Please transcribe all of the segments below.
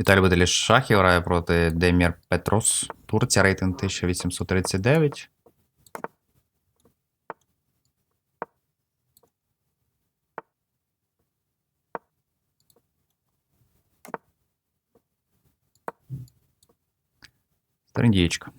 Віталій Беделіш Шахів грає проти Демір Петрос. Турція рейтинг 1839. Стрендієчка.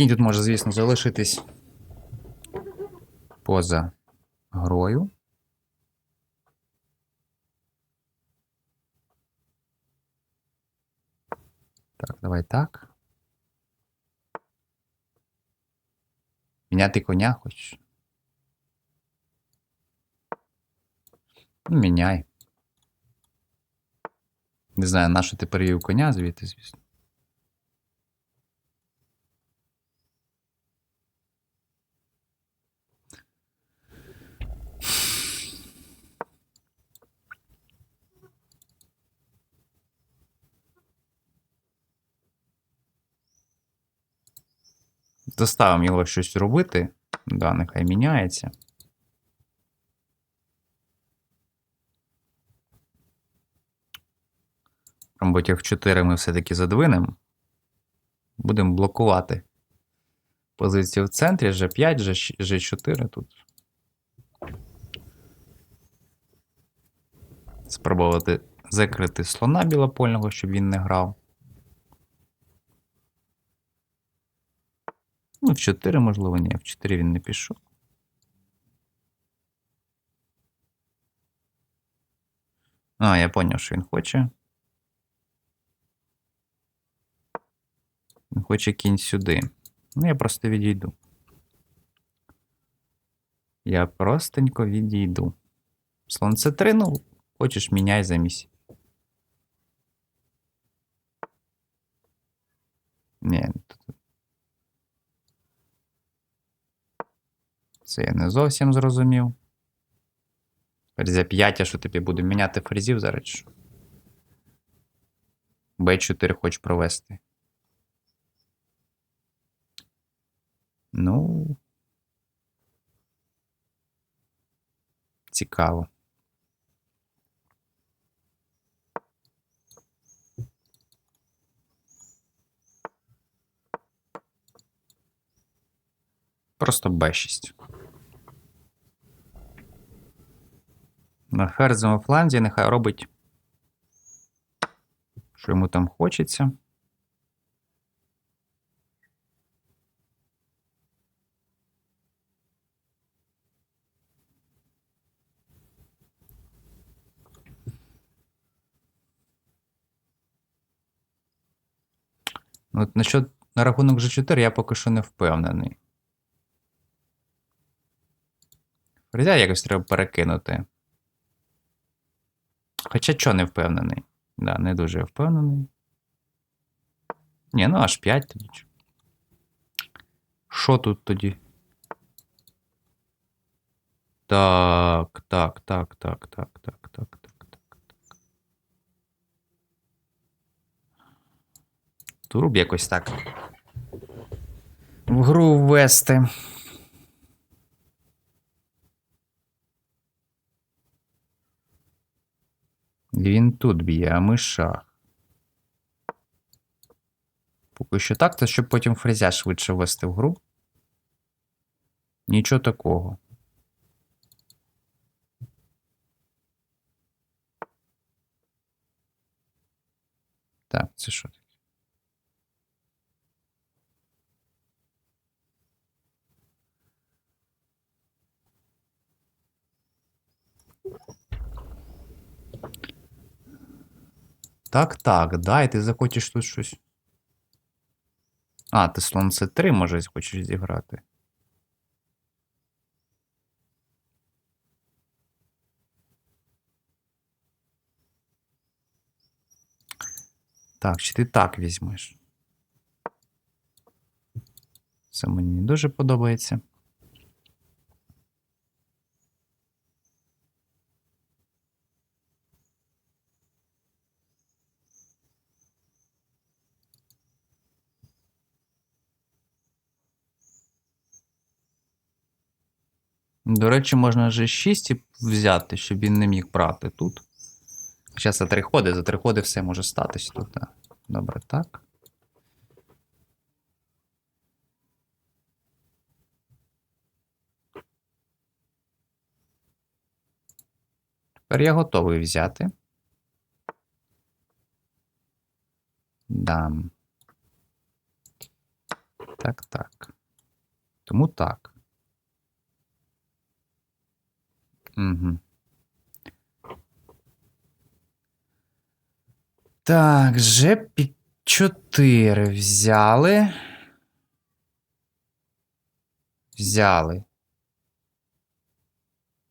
Кінь тут може, звісно, залишитись поза грою. Так, давай так. Міняти коня хочеш? Ну, міняй. Не знаю, на що ти перевів коня звідти, звісно. Заставимо його щось робити. Да, нехай міняється. Мабуть, в 4 ми все-таки задвинемо. Будемо блокувати позицію в центрі, G5, G4 тут. Спробувати закрити слона білопольного, щоб він не грав. Ну, в 4, можливо, ні, в 4 він не пішов. А, я поняв, що він хоче. Він хоче кінь сюди. Ну, я просто відійду. Я простенько відійду. Слон це 3, ну, хочеш міняй замість. Ні, тут Це я не зовсім зрозумів. Ферзя 5, що тобі буду міняти ферзів зараз? що? Б4 хочеш провести. Ну. Цікаво. Просто Б6. На ферзовому фланзі нехай робить, що йому там хочеться. Ну, От насчет, на рахунок G4 я поки що не впевнений. Ферзя якось треба перекинути. Хоча чого не впевнений? Да, не дуже впевнений. Ні, ну аж 5 тоді. Що тут тоді? Так, так, так, так, так, так, так, так, так. Турб якось так. В гру ввести. Він тут б'є, а ми шах. Поки що так, то щоб потім фрезя швидше ввести в гру. Нічого такого. Так, це що Так, так, да, і ти захочеш тут щось. А, ти слон c 3 може хочеш зіграти. Так, чи ти так візьмеш? Це мені не дуже подобається. До речі, можна G6 взяти, щоб він не міг брати тут. Зараз за три ходи, за три ходи все може статись тут. Добре, так. Тепер я готовий взяти. Дам. Так, так. Тому так. Угу. Так, же під 4 взяли. Взяли.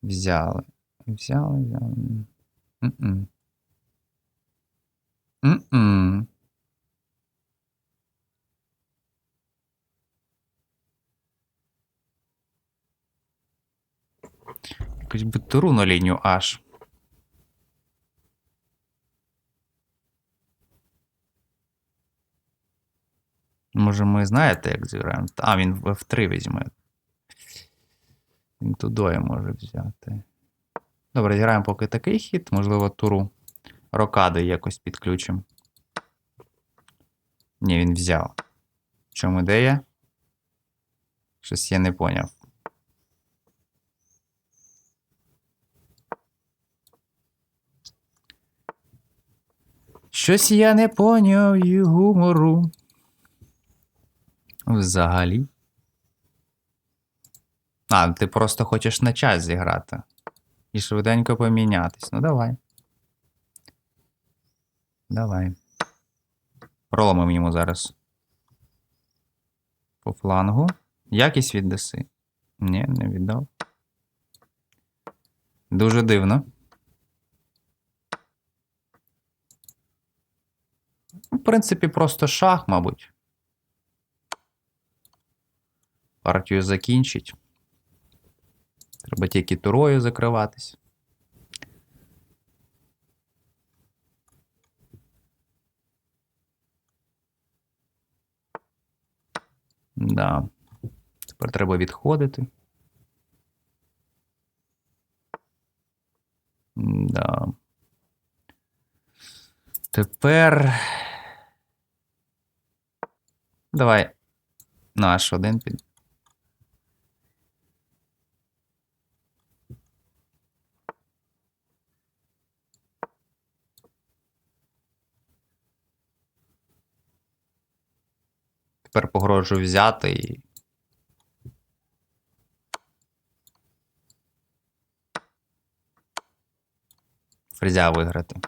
Взяли. Взяли, взяли. М-м. М-м. Якусь на лінію аж. Може, ми знаєте, як зіграємо? А, він в F3 візьме. Він тудою може взяти. Добре, зіграємо поки такий хід, можливо, туру рокади якось підключимо. Ні, він взяв. В чому ідея? Щось я не поняв. Щось я не поняв і гумору. Взагалі. А, ти просто хочеш на час зіграти. І швиденько помінятись. Ну, давай. Давай. Проломимо йому зараз. По флангу. Якість віддаси. Ні, не віддав. Дуже дивно. В принципі, просто шах, мабуть. Партію закінчить. Треба тільки турою закриватись. Да. Тепер треба відходити. Да. Тепер. Давай. Наш один під. Тепер погрожую взяти і. Фрезя виграти.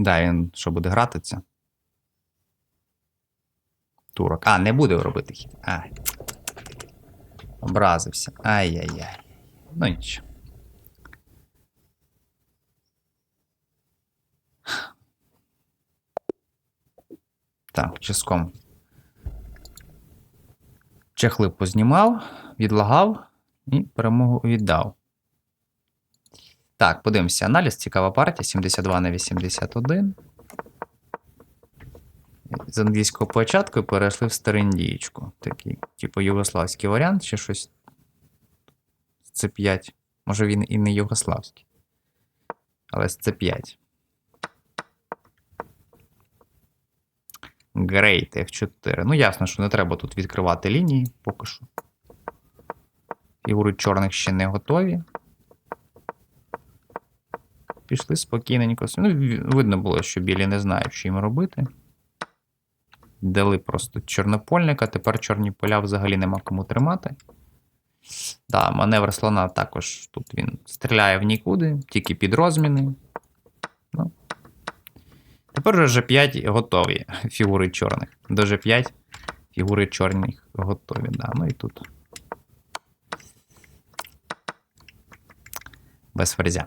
Да, він що буде грати це? Турок. А, не буде робити хід. Ай. Образився. Ай-яй-яй. Ну нічого. Так, чиском. Чехли познімав, відлагав і перемогу віддав. Так, подивимося. Аналіз. Цікава партія. 72 на 81. З англійського початку перейшли в стариндієчку. Такий, типу, югославський варіант, чи щось. Це 5. Може він і не югославський. Але це 5. Great, F4. Ну, ясно, що не треба тут відкривати лінії поки що. Фігури чорних ще не готові. Пішли спокійненько. Ну, видно було, що білі не знають, що їм робити. Дали просто чорнопольника, тепер чорні поля взагалі нема кому тримати. Да, маневр слона також тут він стріляє в нікуди, тільки під розміни. Ну. Тепер вже G5 готові фігури чорних. До G5 фігури чорних готові. Да. Ну і тут. Без ферзя.